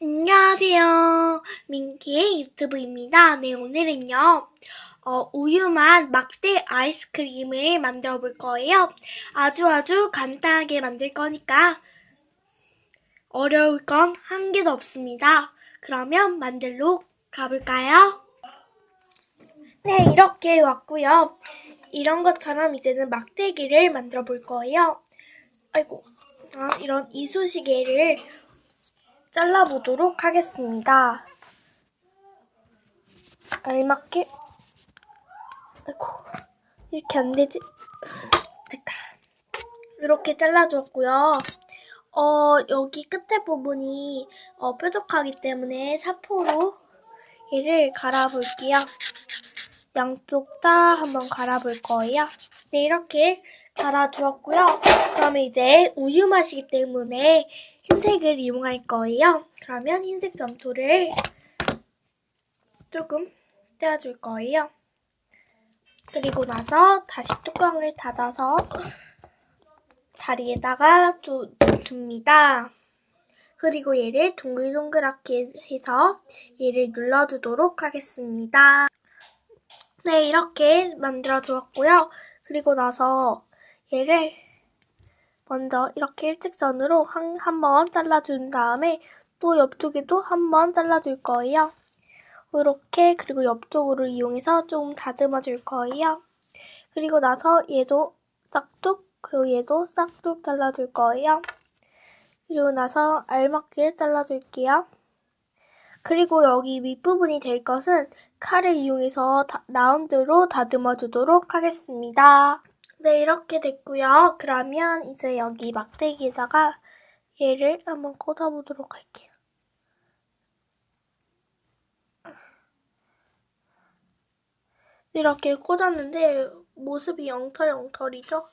안녕하세요. 민키의 유튜브입니다. 네, 오늘은요, 어, 우유맛 막대 아이스크림을 만들어 볼 거예요. 아주 아주 간단하게 만들 거니까 어려울 건 한 개도 없습니다. 그러면 만들러 가볼까요? 네, 이렇게 왔고요. 이런 것처럼 이제는 막대기를 만들어 볼 거예요. 아이고, 아, 이런 이쑤시개를 잘라보도록 하겠습니다. 알맞게. 아이고, 이렇게 안 되지. 됐다. 이렇게 잘라주었고요. 어, 여기 끝에 부분이 어, 뾰족하기 때문에 사포로 얘를 갈아볼게요. 양쪽 다 한번 갈아볼 거예요. 네, 이렇게 갈아주었고요. 그러면 이제 우유 맛이기 때문에 흰색을 이용할 거예요. 그러면 흰색 점토를 조금 떼어줄 거예요. 그리고 나서 다시 뚜껑을 닫아서 자리에다가 두, 둡니다. 그리고 얘를 동글동글하게 해서 얘를 눌러주도록 하겠습니다. 네, 이렇게 만들어 주었고요. 그리고 나서 얘를 먼저 이렇게 일직선으로 한, 한번 잘라준 다음에 또 옆쪽에도 한번 잘라줄 거예요. 이렇게 그리고 옆쪽으로 이용해서 좀 다듬어 줄 거예요. 그리고 나서 얘도 싹둑 그리고 얘도 싹둑 잘라줄 거예요. 그리고 나서 알맞게 잘라줄게요. 그리고 여기 윗부분이 될 것은 칼을 이용해서 다, 라운드로 다듬어 주도록 하겠습니다. 네, 이렇게 됐고요. 그러면 이제 여기 막대기에다가 얘를 한번 꽂아보도록 할게요. 이렇게 꽂았는데 모습이 엉터리엉터리죠?